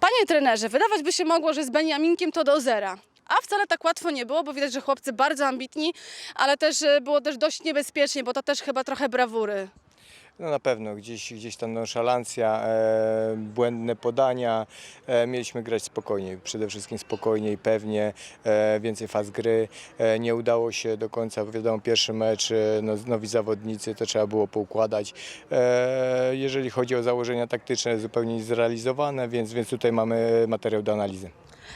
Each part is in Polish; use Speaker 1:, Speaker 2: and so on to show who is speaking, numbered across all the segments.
Speaker 1: Panie trenerze, wydawać by się mogło, że z Beniaminkiem to do zera. A wcale tak łatwo nie było, bo widać, że chłopcy bardzo ambitni, ale też e, było też dość niebezpiecznie, bo to też chyba trochę brawury.
Speaker 2: No na pewno, gdzieś, gdzieś tam nonszalancja, e, błędne podania. E, mieliśmy grać spokojniej, przede wszystkim spokojniej, pewnie, e, więcej faz gry. E, nie udało się do końca, wiadomo, pierwszy mecz, e, no, nowi zawodnicy, to trzeba było poukładać. E, jeżeli chodzi o założenia taktyczne, zupełnie niezrealizowane, więc, więc tutaj mamy materiał do analizy.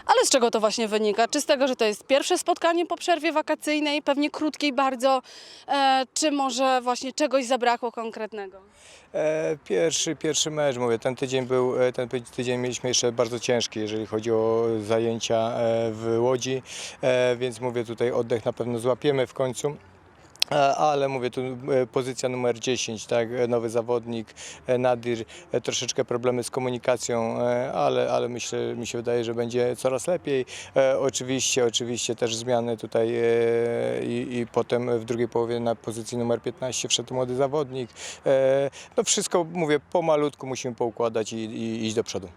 Speaker 1: Ale z czego to właśnie wynika? Czy z tego, że to jest pierwsze spotkanie po przerwie wakacyjnej, pewnie krótkiej bardzo, e, czy może właśnie czegoś zabrakło konkretnego?
Speaker 2: E, Pierwszy, pierwszy mecz, mówię, ten tydzień był, e, ten tydzień mieliśmy jeszcze bardzo ciężki, jeżeli chodzi o zajęcia e, w Łodzi, e, więc mówię tutaj oddech na pewno złapiemy w końcu. Ale mówię tu e, pozycja numer 10, tak, e, nowy zawodnik, e, Nadir, troszeczkę problemy z komunikacją, ale, ale myślę, mi się wydaje, że będzie coraz lepiej. Oczywiście, oczywiście też zmiany tutaj i, i potem w drugiej połowie na pozycji numer 15 wszedł młody zawodnik. No wszystko, mówię, pomalutku musimy poukładać i, i iść do przodu.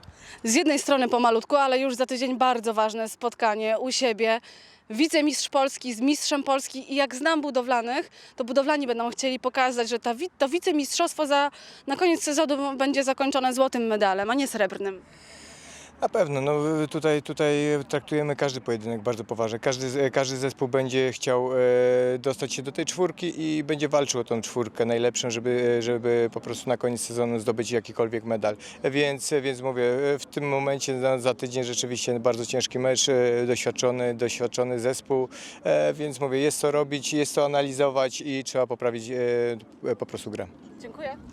Speaker 1: Z jednej strony pomalutku, ale już za tydzień bardzo ważne spotkanie u siebie. Wicemistrz Polski z mistrzem Polski i jak znam budowlanych, to budowlani będą chcieli pokazać, że ta, to wicemistrzostwo za, na koniec sezonu będzie zakończone złotym medalem, a nie srebrnym.
Speaker 2: Na pewno, no tutaj, tutaj traktujemy każdy pojedynek bardzo poważnie. Każdy, z- każdy zespół będzie chciał e, dostać się do tej czwórki i będzie walczył o tą czwórkę najlepszą, żeby, żeby po prostu na koniec sezonu zdobyć jakikolwiek medal. Więc, więc mówię, w tym momencie za, za tydzień rzeczywiście bardzo ciężki mecz, e, doświadczony, doświadczony zespół, e, więc mówię, jest co robić, jest co analizować i trzeba poprawić e, po prostu grę.
Speaker 1: Dziękuję.